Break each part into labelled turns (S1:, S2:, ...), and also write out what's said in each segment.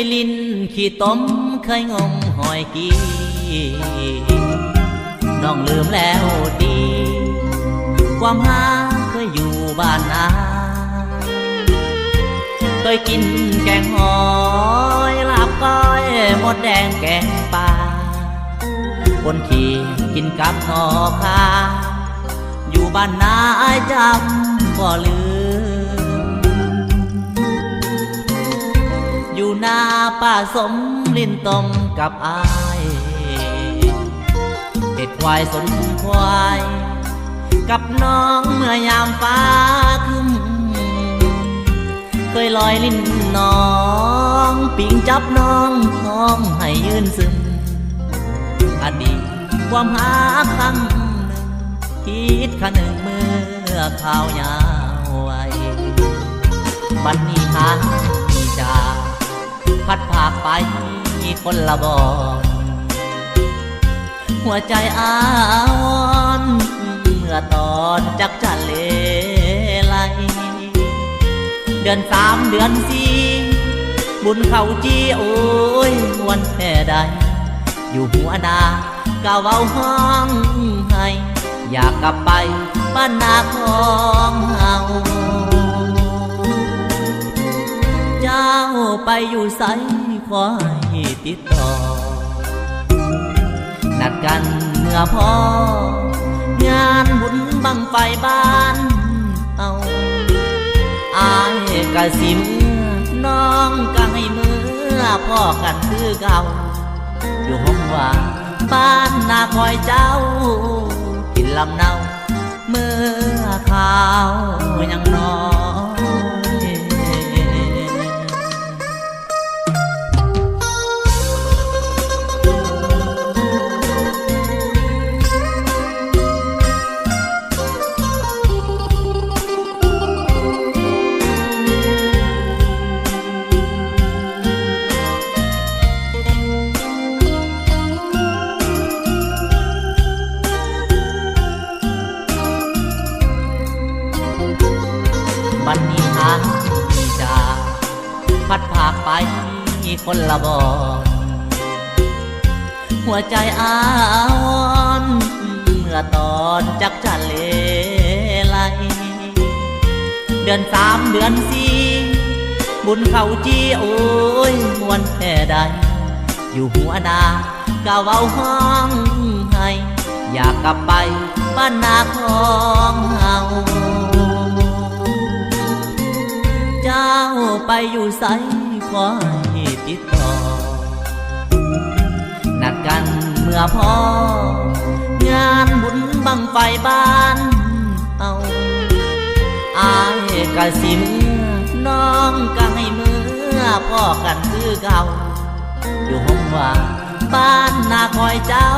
S1: ยลิ้นขี้ต้มเคยงมหอยกีน้องลืมแล้วดี ความหาเคยอยู่บ้านนาเคยกินแกงหอยลาบก้อยหมดแดงแกงปลาคนขี่กินกับหอคาอยู่บ้านนาอายจำบ่ลืม ป้าสมลินตมกับอายเห็ดควายสนควาย กับน้องเมื่อยามฟ้าครึ้มเคยลอยลิ้นน้อง ปิงจับน้องน้องให้ยืนซึมอดีตความหาครั้งหนึ่งคิดขะหนึ่งเมื่อข่าวยาวไวบัดนนี้หามีจา พัดผากไปคนละบอนหัวใจอาวรณ์เมื่อตอนจักจันเลไลเดือนสามเดือนสี่บุญเขาจีโอ้ยมวนแค่ใด อยู่หัวนาก้าวเว้าห้องให้ อยากกลับไปบ้านนาของเฮา ไปอยู่ไสขอให้ติดต่อ นัดกันเมื่อพองานบุญบังไฟบ้านเอาอายกะสิมอน้องก็ให้เมื่อพ่อกันคือเก่า อยู่ห้องว่าบ้านนาคอยเจ้า กินลำเนา เมื่อขาวยังนอย บันนี้หาที่จาพัดผากไปคนละบอนหัวใจอาวรณ์เมื่อตอนจักจันเลไลเดือนสามเดือนสี่บุญเขาจีโอ้ยมวนแค่ใด อยู่หัวนาก้าวเว้าห้องให้ อยากกลับไปบ้านนาของเฮาาไปอยู่ไสขอให้ติดต่อ นัดกันเมื่อพองานบุญบังไฟบ้านเอาอายกะสิมอน้องก็ให้เมื่อพ่อกันคือเก่า อยู่ห้องว่าบ้านนาคอยเจ้า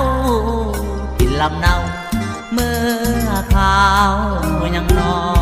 S1: กินลำเนาเมื่อข้าวยังนอน